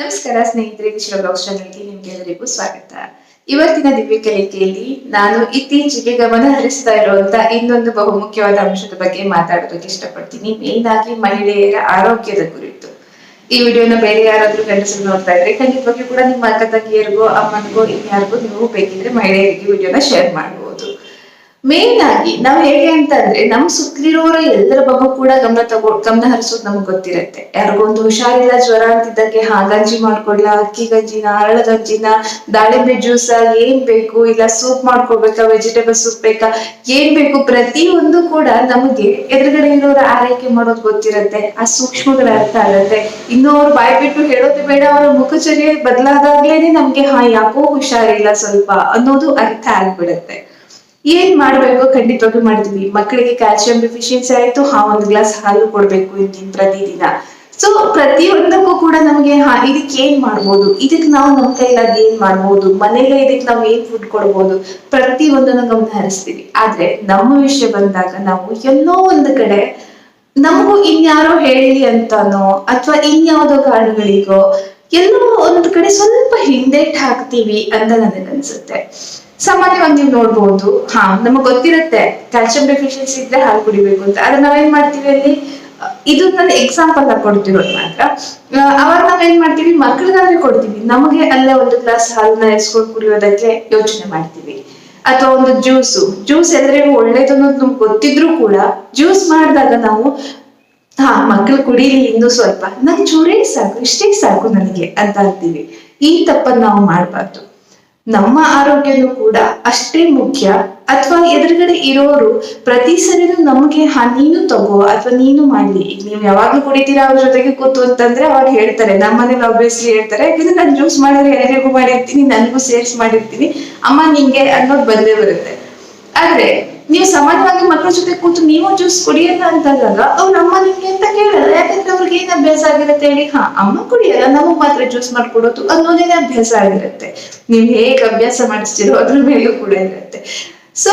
ನಮಸ್ಕಾರ ಸ್ನೇಹಿತರೆ, ವಿಶ್ವ ಬ್ಲಾಗ್ಸ್ ನಿಮ್ಗೆಲ್ಲರಿಗೂ ಸ್ವಾಗತ. ಇವತ್ತಿನ ದಿವ್ಯ ಕಲಿಕೆಯಲ್ಲಿ ನಾನು ಇತ್ತೀಚೆಗೆ ಗಮನ ಹರಿಸ್ತಾ ಇರುವಂತ ಇನ್ನೊಂದು ಬಹುಮುಖ್ಯವಾದ ಅಂಶದ ಬಗ್ಗೆ ಮಾತಾಡೋದಕ್ಕೆ ಇಷ್ಟಪಡ್ತೀನಿ. ಮೇನ್ ಆಗಿ ಮಹಿಳೆಯರ ಆರೋಗ್ಯದ ಕುರಿತು. ಈ ವಿಡಿಯೋನ ಬೇರೆ ಯಾರಾದ್ರೂ ಗಂಡಸರು ನೋಡ್ತಾ ಇದ್ರೆ ಖಂಡಿತವಾಗಿ ಕೂಡ ನಿಮ್ಮ ಅಕ್ಕ, ತಂಗಿಯರಿಗೋ, ಅಮ್ಮನಿಗೋ, ಇನ್ಯಾರಿಗೋ ನೀವು ಬೇಕಿದ್ರೆ ಮಹಿಳೆಯರಿಗೆ ವಿಡಿಯೋನ ಶೇರ್ ಮಾಡಬಹುದು ಮೇನ್ ಆಗಿ ನಾವ್ ಹೇಗೆ ಅಂತ ಅಂದ್ರೆ ನಮ್ ಸುತ್ತಲಿರೋರ ಎಲ್ಲರ ಬಗ್ಗೆ ಕೂಡ ಗಮನ ತಗೋ, ಗಮನ ಹರಿಸೋದು ನಮ್ಗೆ ಗೊತ್ತಿರತ್ತೆ. ಯಾರಿಗೊಂದು ಹುಷಾರಿಲ್ಲ, ಜ್ವರ ಅಂತಿದ್ದಕ್ಕೆ ಹಾ ಗಂಜಿ ಮಾಡ್ಕೊಡ್ಲ, ಅಕ್ಕಿ ಗಂಜಿನ ಅರಳ ಗಂಜಿನ, ದಾಳಿಂಬೆ ಜ್ಯೂಸ ಏನ್ ಬೇಕು, ಇಲ್ಲ ಸೂಪ್ ಮಾಡ್ಕೊಡ್ಬೇಕಾ ವೆಜಿಟೇಬಲ್ ಸೂಪ್ ಬೇಕಾ, ಏನ್ ಬೇಕು ಪ್ರತಿಯೊಂದು ಕೂಡ ನಮಗೆ ಎದುರುಗಡೆ ಇರೋರ ಆರೈಕೆ ಮಾಡೋದು ಗೊತ್ತಿರತ್ತೆ. ಆ ಸೂಕ್ಷ್ಮಗಳ ಅರ್ಥ ಆಗತ್ತೆ. ಇನ್ನು ಅವ್ರು ಬಾಯ್ ಬಿಟ್ಟು ಹೇಳೋದು ಬೇಡ, ಅವರ ಮುಖಚರ್ಯೆ ಬದಲಾದಾಗ್ಲೇನೆ ನಮ್ಗೆ, ಹಾ, ಯಾಕೋ ಹುಷಾರಿಲ್ಲ ಸ್ವಲ್ಪ ಅನ್ನೋದು ಅರ್ಥ ಆಗ್ಬಿಡುತ್ತೆ. ಏನ್ ಮಾಡ್ಬೇಕು? ಖಂಡಿತವಾಗ್ಲೂ ಮಾಡಿದ್ವಿ. ಮಕ್ಕಳಿಗೆ ಕ್ಯಾಲ್ಸಿಯಂ ಡಿಫಿಶಿಯನ್ಸಿ ಆಯ್ತು ಹಾ ಒಂದ್ ಗ್ಲಾಸ್ ಹಾಲು ಕೊಡ್ಬೇಕು ಇಂತಿನ ಪ್ರತಿದಿನ. ಸೊ ಪ್ರತಿಯೊಂದಕ್ಕೂ ಕೂಡ ನಮ್ಗೆ ಇದಕ್ಕೆ ಏನ್ ಮಾಡ್ಬೋದು? ಇದಕ್ ನಾವು ನಮ್ ಕೈಲಾಗಿ ಏನ್ ಮಾಡ್ಬೋದು? ಮನೇಲೆ ಇದಕ್ ನಾವ್ ಏನ್ ಫುಡ್ ಕೊಡ್ಬೋದು? ಪ್ರತಿ ಒಂದನ್ನು ಗಮನ ಹರಿಸ್ತೀವಿ ಆದ್ರೆ, ನಮ್ಮ ವಿಷಯ ಬಂದಾಗ ನಾವು ಎಲ್ಲೋ ಒಂದು ಕಡೆ, ನಮಗೂ ಇನ್ಯಾರೋ ಹೇಳಿ ಅಂತಾನೋ, ಅಥವಾ ಇನ್ಯಾವುದೋ ಕಾರಣಗಳಿಗೋ ಎಲ್ಲೋ ಒಂದ್ ಕಡೆ ಸ್ವಲ್ಪ ಹಿಂದೆಟ್ ಹಾಕ್ತೀವಿ ಅಂತ ನನಗನ್ಸುತ್ತೆ. ಸಾಮಾನ್ಯವಾಗಿ ನೀವು ನೋಡ್ಬೋದು. ಹಾ, ನಮಗ್ ಗೊತ್ತಿರುತ್ತೆ. ಕ್ಯಾಲ್ಸಿಯಂ ಡೆಫಿಷಿಯನ್ಸಿ ಇದ್ರೆ ಹಾಲು ಕುಡಿಬೇಕು ಅಂತ. ಆದ್ರೆ ನಾವೇನ್ ಮಾಡ್ತೀವಿ ಅಲ್ಲಿ? ಇದು ನನ್ನ ಎಕ್ಸಾಂಪಲ್ ಆಗಿ ಕೊಡ್ತಿರೋದು ಮಾತ್ರ. ಅವಾಗ ನಾವೇನ್ ಮಾಡ್ತೀವಿ? ಮಕ್ಕಳಿಗಾದ್ರೆ ಕೊಡ್ತೀವಿ. ನಮಗೆ ಅಲ್ಲೇ ಒಂದು ಗ್ಲಾಸ್ ಹಾಲನ್ನ ಎಸ್ಕೊಂಡು ಕುಡಿಯೋದಕ್ಕೆ ಯೋಚನೆ ಮಾಡ್ತೀವಿ. ಅಥವಾ ಒಂದು ಜ್ಯೂಸು ಜ್ಯೂಸ್ ಎಲ್ರಿಗೂ ಒಳ್ಳೇದು ಅನ್ನೋದು ನಮ್ಗೆ ಗೊತ್ತಿದ್ರು ಕೂಡ ಜ್ಯೂಸ್ ಮಾಡಿದಾಗ ನಾವು, ಹಾ ಮಕ್ಕಳು ಕುಡೀಲಿ ಇನ್ನೂ ಸ್ವಲ್ಪ. ನನ್ ಚೂರೇ ಸಾಕು, ಇಷ್ಟೇ ಸಾಕು ನನಗೆ ಅಂತ ಅಂತೀವಿ. ಈ ತಪ್ಪನ್ನ ನಾವು ಮಾಡ್ಬಾರ್ದು. ನಮ್ಮ ಆರೋಗ್ಯನೂ ಕೂಡ ಅಷ್ಟೇ ಮುಖ್ಯ. ಅಥವಾ ಎದುರುಗಡೆ ಇರೋರು ಪ್ರತಿ ಸರಿನೂ ನಮಗೆ, ಹಾ, ನೀನು ತಗೋ, ಅಥವಾ ನೀನು ಮಾಡ್ಲಿ. ಈಗ ನೀವು ಯಾವಾಗ್ಲೂ ಕುಡಿತೀರಾ ಅವ್ರ ಜೊತೆಗೆ ಕೂತು ಅಂತಂದ್ರೆ ಅವಾಗ ಹೇಳ್ತಾರೆ. ನಮ್ಮ ಮನೇಲಿ ಆಬ್ವಿಯಸ್ಲಿ ಹೇಳ್ತಾರೆ. ಯಾಕಂದ್ರೆ ನಾನು ಜ್ಯೂಸ್ ಮಾಡಿದ್ರೆ ಎಲ್ಲರಿಗೂ ಮಾಡಿರ್ತೀನಿ, ನನಗೂ ಸೇರ್ಸ್ ಮಾಡಿರ್ತೀನಿ. ಅಮ್ಮ, ನಿಂಗೆ ಅನ್ನೋದು ಬಂದೇ ಬರುತ್ತೆ. ಆದ್ರೆ ನೀವು ಸಾಮಾನ್ಯವಾಗಿ ಮಕ್ಕಳ ಜೊತೆ ಕೂತು ನೀವು ಜ್ಯೂಸ್ ಕುಡಿಯಲ್ಲ ಅಂತಂದಾಗ ಅವ್ರು ನಮ್ಮ ನಿಮ್ಗೆ ಅಂತ ಕೇಳಲ್ಲ. ಯಾಕಂದ್ರೆ ಅವ್ರಿಗೆ ಏನ್ ಅಭ್ಯಾಸ ಆಗಿರುತ್ತೆ ಹೇಳಿ? ಹಾ, ಅಮ್ಮ ಕುಡಿಯಲ್ಲ, ನಮಗ್ ಮಾತ್ರ ಜ್ಯೂಸ್ ಮಾಡ್ಕೊಡೋದು ಅನ್ನೋದೇನೆ ಅಭ್ಯಾಸ ಆಗಿರುತ್ತೆ. ನೀವ್ ಹೇಗ್ ಅಭ್ಯಾಸ ಮಾಡಿಸ್ತಿರೋ ಅದ್ರ ಮೇಲೂ ಕೂಡ ಇರುತ್ತೆ. ಸೊ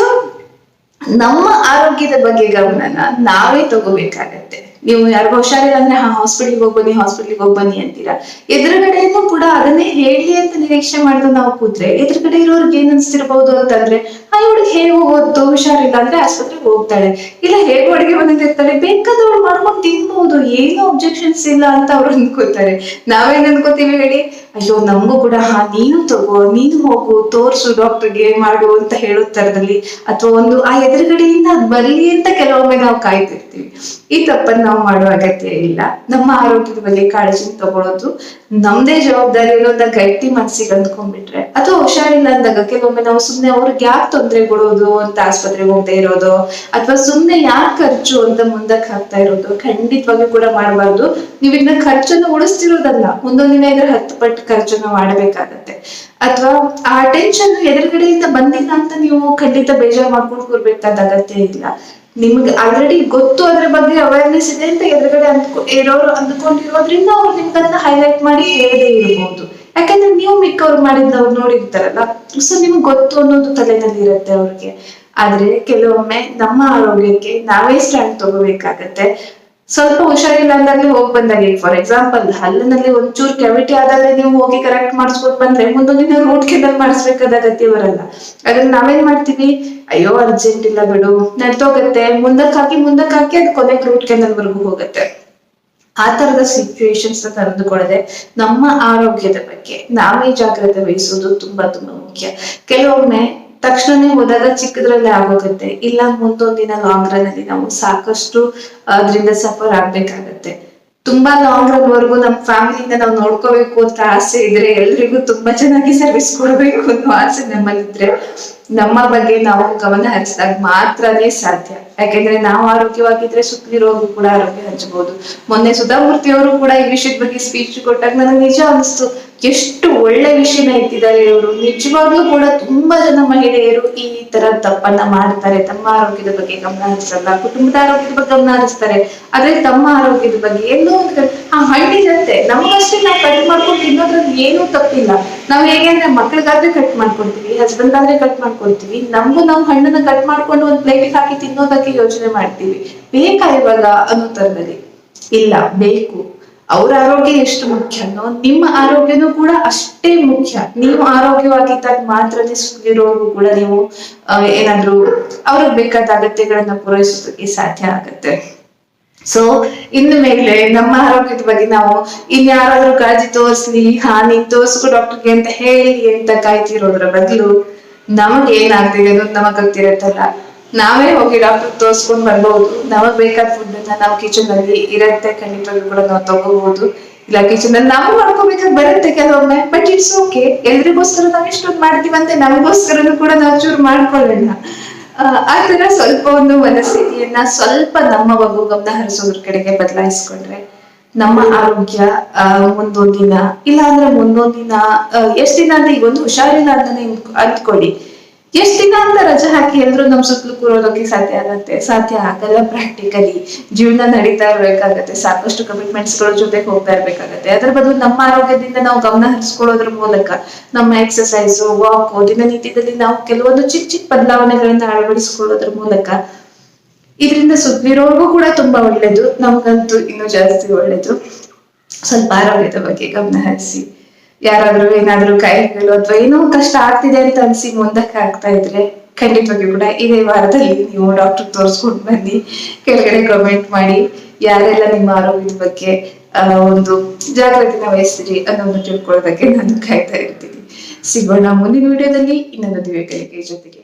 ನಮ್ಮ ಆರೋಗ್ಯದ ಬಗ್ಗೆ ಗಮನನ ನಾವೇ ತಗೋಬೇಕಾಗತ್ತೆ. ನೀವು ಯಾರಿಗೋ ಹುಷಾರಿಲ್ಲ ಅಂದ್ರೆ, ಹಾ ಹಾಸ್ಪಿಟ್ಲಿಗೆ ಹೋಗಿ ಬನ್ನಿ ಹಾಸ್ಪಿಟ್ಲಿಗೆ ಹೋಗಿ ಬನ್ನಿ ಅಂತೀರಾ? ಎದುರುಗಡೆನೂ ಕೂಡ ಅದನ್ನೇ ಹೇಳಿ ಅಂತ ನಿರೀಕ್ಷೆ ಮಾಡಿದ್ರು ನಾವು ಕೂತ್ರೆ, ಎದುರುಗಡೆ ಇರೋರ್ಗೆ ಏನ್ ಅನ್ಸ್ತಿರ್ಬಹುದು ಅಂತಂದ್ರೆ ಆ ಇವಳಿಗೆ ಹೇಗೆ ಹೋಗೋದು ಹುಷಾರಿಲ್ಲ ಅಂದ್ರೆ ಆಸ್ಪತ್ರೆಗೆ ಹೋಗ್ತಾಳೆ. ಇಲ್ಲ, ಹೇಗೆ ಅಡುಗೆ ಬಂದಿರ್ತಾಳೆ ಬೇಕಾದವ್ರು ಮಾಡ್ಕೊಂಡು ತಿನ್ಬಹುದು ಏನು ಅಬ್ಜೆಕ್ಷನ್ಸ್ ಇಲ್ಲ ಅಂತ ಅವ್ರು ಅನ್ಕೋತಾರೆ ನಾವೇನ್ ಅನ್ಕೋತೀವಿ ಹೇಳಿ? ಅಯ್ಯೋ ನಮಗೂ ಕೂಡ, ಹಾ, ನೀನು ತಗೋ, ನೀನು ಹೋಗು, ತೋರ್ಸು ಡಾಕ್ಟರ್ಗೆ, ಮಾಡು ಅಂತ ಹೇಳೋ ತರದಲ್ಲಿ ಅಥವಾ ಒಂದು ಆ ಎದುರುಗಡೆಯಿಂದ ಅದು ಬರ್ಲಿ ಅಂತ ಕೆಲವೊಮ್ಮೆ ನಾವು ಕಾಯ್ತಿರ್ತೀವಿ. ಈ ತಪ್ಪನ್ನ ನಾವು ಮಾಡೋ ಅಗತ್ಯ ಇಲ್ಲ. ನಮ್ಮ ಆರೋಗ್ಯದ ಬಗ್ಗೆ ಕಾಳಜಿ ತಗೊಳ್ಳೋದು ನಮ್ದೇ ಜವಾಬ್ದಾರಿ ಅನ್ನೋದ ಗಟ್ಟಿ ಮನಸ್ಸಿಗೆ ಅಂದ್ಕೊಂಡ್ಬಿಟ್ರೆ, ಅಥವಾ ಹುಷಾರಿಲ್ಲ ಅಂದಾಗ ಕೆಲವೊಮ್ಮೆ ನಾವು ಸುಮ್ನೆ ಅವ್ರಿಗೆ ಯಾಕೆ ತೊಂದರೆ ಕೊಡೋದು ಅಂತ ಆಸ್ಪತ್ರೆಗೆ ಹೋಗದೆ ಇರೋದು, ಅಥವಾ ಸುಮ್ನೆ ಯಾಕೆ ಖರ್ಚು ಅಂತ ಮುಂದಕ್ಕೆ ಹಾಕ್ತಾ ಇರೋದು ಖಂಡಿತವಾಗಿ ಕೂಡ ಮಾಡಬಾರ್ದು. ನೀವು ಇದನ್ನ ಖರ್ಚನ್ನು ಉಳಿಸ್ತಿರೋದಲ್ಲ. ಮುಂದೊಂದಿನ ದಿನ ಇದ್ರೆ ಹತ್ತು ಪಟ್ಟು ಖರ್ಚನ್ನು ಮಾಡಬೇಕಾಗತ್ತೆ. ಅಥವಾ ಆ ಟೆನ್ಷನ್ ಎದುರುಗಡೆಯಿಂದ ಬಂದಿಲ್ಲ ಅಂತ ನೀವು ಖಂಡಿತ ಬೇಜಾರು ಮಾಡ್ಕೊಂಡು ಕೂರ್ಬೇಕಾದ ಅಗತ್ಯ ಇಲ್ಲ. ನಿಮ್ಗೆ ಆಲ್ರೆಡಿ ಗೊತ್ತು ಅದ್ರ ಬಗ್ಗೆ ಅವೇರ್ನೆಸ್ ಇದೆ ಅಂತ ಎದುರುಗಡೆ ಅಂದ್ಕೊ, ಇರೋರು ಅಂದ್ಕೊಂಡಿರೋದ್ರಿಂದ ಅವ್ರು ನಿಮ್ಗನ್ನ ಹೈಲೈಟ್ ಮಾಡಿ ಹೇಳದೇ ಇರಬಹುದು ಯಾಕಂದ್ರೆ ನೀವು ಮಿಕ್ಕವ್ರು ಮಾಡಿದ್ದವ್ರು ನೋಡಿರ್ತಾರಲ್ಲ ಸೊ ನಿಮ್ಗೆ ಗೊತ್ತು ಅನ್ನೋದು ತಲೆನಲ್ಲಿ ಇರುತ್ತೆ ಅವ್ರಿಗೆ. ಆದ್ರೆ ಕೆಲವೊಮ್ಮೆ ನಮ್ಮ ಆರೋಗ್ಯಕ್ಕೆ ನಾವೇ ಸ್ಟ್ಯಾಂಡ್ ತಗೋಬೇಕಾಗತ್ತೆ. ಸ್ವಲ್ಪ ಹುಷಾರಿಲ್ಲ ಅಂದಾಗ್ಲೇ ಹೋಗಿ ಬಂದಾಗ. ಫಾರ್ ಎಕ್ಸಾಂಪಲ್ ಹಲ್ಲಿನಲ್ಲಿ ಒಂಚೂರು ಕೆವಿಟಿ ಆದಾಗಲೇ ನೀವು ಹೋಗಿ ಕರೆಕ್ಟ್ ಮಾಡಿಸ್ಕೊಟ್ ಬಂದ್ರೆ ಮುಂದೊಂದಿನ ರೂಟ್ ಕೆನಲ್ ಮಾಡಿಸ್ಬೇಕಾದ ಅಗತ್ಯ ಬರಲ್ಲ ಅದನ್ನ ನಾವೇನ್ ಮಾಡ್ತೀವಿ? ಅಯ್ಯೋ ಅರ್ಜೆಂಟ್ ಇಲ್ಲ ಬಿಡು. ನಡ್ತೋಗತ್ತೆ ಮುಂದಕ್ಕೆ ಹಾಕಿ ಮುಂದಕ್ಕೆ ಹಾಕಿ ಅದು ಕೊನೆಗೆ ರೂಟ್ ಕೆನಲ್ ವರೆಗೂ ಹೋಗುತ್ತೆ. ಆ ತರದ ಸಿಚುವೇಶನ್ಸ್ ತಂದುಕೊಳ್ಳದೆ ನಮ್ಮ ಆರೋಗ್ಯದ ಬಗ್ಗೆ ನಾವೇ ಜಾಗ್ರತೆ ವಹಿಸೋದು ತುಂಬಾ ತುಂಬಾ ಮುಖ್ಯ. ಕೆಲವೊಮ್ಮೆ ತಕ್ಷಣನೇ ಹೋದಾಗ ಚಿಕ್ಕದ್ರಲ್ಲೇ ಆಗೋಗುತ್ತೆ. ಇಲ್ಲ, ಮುಂದೊಂದಿನ ಲಾಂಗ್ ರನ್ ಅಲ್ಲಿ ನಾವು ಸಾಕಷ್ಟು, ಅದರಿಂದ ಸಫರ್ ಆಗ್ಬೇಕಾಗತ್ತೆ. ತುಂಬಾ ಲಾಂಗ್ ರನ್ ವರ್ಗು ನಮ್ಮ ಫ್ಯಾಮಿಲಿಯಿಂದ ನಾವು ನೋಡ್ಕೋಬೇಕು ಅಂತ ಆಸೆ ಇದ್ರೆ ಎಲ್ರಿಗೂ ತುಂಬಾ ಚೆನ್ನಾಗಿ ಸರ್ವಿಸ್ ಕೊಡಬೇಕು ಅನ್ನೋ ಆಸೆ ನಮ್ಮಲ್ಲಿದ್ರೆ ನಮ್ಮ ಬಗ್ಗೆ ನಾವು ಗಮನ ಹರಿಸಿದಾಗ ಮಾತ್ರನೇ ಸಾಧ್ಯ. ಯಾಕೆಂದ್ರೆ ನಾವು ಆರೋಗ್ಯವಾಗಿದ್ರೆ ಸುತ್ತಲಿರೋರು ಕೂಡ ಆರೋಗ್ಯ ಹಂಚಬಹುದು ಮೊನ್ನೆ ಸುಧಾಮೂರ್ತಿ ಅವರು ಕೂಡ ಈ ವಿಷಯದ ಬಗ್ಗೆ ಸ್ಪೀಚ್ ಕೊಟ್ಟಾಗ ನನಗೆ ನಿಜ ಅನಿಸ್ತು. ಎಷ್ಟು ಒಳ್ಳೆ ವಿಷಯನ ಇಟ್ಟಿದ್ದಾರೆ ಇವರು. ನಿಜವಾಗ್ಲೂ ಕೂಡ ತುಂಬಾ ಜನ ಮಹಿಳೆಯರು ಈ ತರ ತಪ್ಪನ್ನ ಮಾಡ್ತಾರೆ. ತಮ್ಮ ಆರೋಗ್ಯದ ಬಗ್ಗೆ ಗಮನ ಹರಿಸಲ್ಲ. ಕುಟುಂಬದ ಆರೋಗ್ಯದ ಬಗ್ಗೆ ಗಮನ ಹರಿಸ್ತಾರೆ. ಆದ್ರೆ ತಮ್ಮ ಆರೋಗ್ಯದ ಬಗ್ಗೆ ಎಲ್ಲೋ ಆ ಹಣ್ಣಿರುತ್ತೆ ನಮಗಷ್ಟೇ ನಾವು ಕಟ್ ಮಾಡ್ಕೊಂಡು ತಿನ್ನೋದ್ರಲ್ಲಿ ಏನೂ ತಪ್ಪಿಲ್ಲ. ನಾವ್ ಹೇಗೆ ಅಂದ್ರೆ ಮಕ್ಳಿಗಾದ್ರೆ ಕಟ್ ಮಾಡ್ಕೊಳ್ತೀವಿ ಹಸ್ಬೆಂಡ್ ಆದ್ರೆ ಕಟ್ ಮಾಡ್ಕೊಳ್ತೀವಿ. ನಮಗೂ ನಾವು ಹಣ್ಣನ್ನ ಕಟ್ ಮಾಡ್ಕೊಂಡು ಒಂದ್ ಪ್ಲೇಟಿಗೆ ಹಾಕಿ ತಿನ್ನೋದಕ್ಕೆ ಯೋಚನೆ ಮಾಡ್ತೀವಿ. ಬೇಕಾ ಇವಾಗ ಅನ್ನೋ ತರದಲ್ಲಿ ಇಲ್ಲ, ಬೇಕು. ಅವ್ರ ಆರೋಗ್ಯ ಎಷ್ಟು ಮುಖ್ಯನೋ ನಿಮ್ಮ ಆರೋಗ್ಯನೂ ಕೂಡ ಅಷ್ಟೇ ಮುಖ್ಯ. ನೀವು ಆರೋಗ್ಯವಾಗಿದ್ದಾಗ ಮಾತ್ರನೇ ಕೂಡ ನೀವು ಏನಾದ್ರೂ ಅವ್ರಿಗೆ ಬೇಕಾದ ಅಗತ್ಯಗಳನ್ನ ಪೂರೈಸೋದಕ್ಕೆ ಸಾಧ್ಯ ಆಗತ್ತೆ. ಸೊ ಇನ್ನು ಮೇಲೆ ನಮ್ಮ ಆರೋಗ್ಯದ ಬಗ್ಗೆ ನಾವು ಇನ್ಯಾರಾದ್ರೂ ಕಾಳಜಿ ತೋರಿಸ್ಲಿ ಹಾ ನೀನ್ ಡಾಕ್ಟರ್ ಡಾಕ್ಟರ್ಗೆ ಅಂತ ಹೇಳಿ ಅಂತ ಕಾಯ್ತಿರೋದ್ರ ಬದಲು ನಮಗೆ ಏನಾಗ್ತಿದೆ ಅನ್ನೋದು ನಮಗ್ ಗೊತ್ತಿರತ್ತಲ್ಲ. ನಾವೇ ಹೋಗಿ ಡಾಕ್ಟರ್ ತೋರ್ಸ್ಕೊಂಡ್ ಬರ್ಬಹುದು ನಮಗ್ ಬೇಕಾದ ಫುಡ್ ನಾವು ಕಿಚನ್ ಅಲ್ಲಿ ಇರತ್ತೆ ಖಂಡಿತವಾಗಿ ಕೂಡ ನಾವು ತಗೋಬಹುದು ಇಲ್ಲ ಕಿಚನ್ ಅಲ್ಲಿ ನಾವು ಮಾಡ್ಕೋಬೇಕಾದ್ ಬರುತ್ತೆ ಕೆಲವೊಮ್ಮೆ ಬಟ್ ಇಟ್ಸ್ ಓಕೆ ಎಲ್ರಿಗೋಸ್ಕರ ನಾವ್ ಇಷ್ಟೊಂದು ಮಾಡ್ತೀವಂತೆ ನಮಗೋಸ್ಕರನು ಕೂಡ ನಾವು ಚೂರು ಮಾಡ್ಕೊಳ್ಳೋಣ. ಆ, ತರ ಸ್ವಲ್ಪ ಒಂದು ಮನಸ್ಥಿತಿಯನ್ನ ಸ್ವಲ್ಪ ನಮ್ಮ ಬಗ್ಗೆ ಗಮನ ಹರಿಸೋದ್ರ ಕಡೆಗೆ ಬದಲಾಯಿಸ್ಕೊಂಡ್ರೆ ನಮ್ಮ ಆರೋಗ್ಯ ಮುಂದೊಂದ್ ದಿನ ಇಲ್ಲ ಅಂದ್ರೆ ಮುಂದೊಂದ್ ದಿನ ಎಷ್ಟ್ ದಿನ ಅಂದ್ರೆ ಈಗ ಒಂದು ಹುಷಾರಿಲ್ಲ ಅಂತಾನೆ ಅಂದ್ಕೊಳ್ಳಿ. ಎಷ್ಟ್ ದಿನ ಅಂತ ರಜೆ ಹಾಕಿ ಎಲ್ರು ನಮ್ ಸುತ್ತಲೂ ಕೂರೋದಕ್ಕೆ ಸಾಧ್ಯ ಆಗತ್ತೆ, ಸಾಧ್ಯ ಆಗಲ್ಲ ಪ್ರಾಕ್ಟಿಕಲಿ ಜೀವನ ನಡೀತಾ ಇರ್ಬೇಕಾಗತ್ತೆ, ಸಾಕಷ್ಟು ಕಮಿಟ್ಮೆಂಟ್ಸ್ಗಳ ಜೊತೆಗೆ ಹೋಗ್ತಾ ಇರ್ಬೇಕಾಗತ್ತೆ. ಅದ್ರ ಬದಲು ನಮ್ಮ ಆರೋಗ್ಯದಿಂದ ನಾವು ಗಮನ ಹರಿಸ್ಕೊಳ್ಳೋದ್ರ ಮೂಲಕ ನಮ್ಮ ಎಕ್ಸಸೈಸ್ ವಾಕ್ ದಿನನಿತ್ಯದಲ್ಲಿ ನಾವು ಕೆಲವೊಂದು ಚಿಕ್ಕ ಚಿಕ್ಕ ಬದಲಾವಣೆಗಳನ್ನ ಅಳವಡಿಸಿಕೊಳ್ಳೋದ್ರ ಮೂಲಕ ಇದರಿಂದ ಸುತ್ತಲಿರೋರ್ಗೂ ಕೂಡ ತುಂಬಾ ಒಳ್ಳೇದು, ನಮಗಂತೂ ಇನ್ನೂ ಜಾಸ್ತಿ ಒಳ್ಳೇದು. ಸ್ವಲ್ಪ ಆರೋಗ್ಯದ ಬಗ್ಗೆ ಗಮನ ಹರಿಸಿ. ಯಾರಾದ್ರೂ ಏನಾದ್ರೂ ಕಾಯಿಲೆಗಳು ಅಥವಾ ಏನೋ ಕಷ್ಟ ಆಗ್ತಿದೆ ಅಂತ ಅನ್ಸಿ ಮುಂದಕ್ಕೆ ಆಗ್ತಾ ಇದ್ರೆ ಖಂಡಿತವಾಗಿ ಕೂಡ ಇದೇ ವಾರದಲ್ಲಿ ನೀವು ಡಾಕ್ಟರ್ ತೋರಿಸ್ಕೊಂಡು ಬನ್ನಿ. ಕೆಳಗಡೆ ಕಮೆಂಟ್ ಮಾಡಿ. ಯಾರೆಲ್ಲ ನಿಮ್ಮ ಆರೋಗ್ಯದ ಬಗ್ಗೆ ಒಂದು ಜಾಗೃತಿನ ವಹಿಸ್ತೀರಿ ಅನ್ನೋದನ್ನು ತಿಳ್ಕೊಳ್ಳೋದಕ್ಕೆ ನಾನು ಕಾಯ್ತಾ ಇರ್ತೀನಿ. ಸಿಗೋಣ ಮುಂದಿನ ವಿಡಿಯೋದಲ್ಲಿ ಇನ್ನೊಂದು ದಿವ್ಯ ಕಲಿಕೆ ಜೊತೆಗೆ.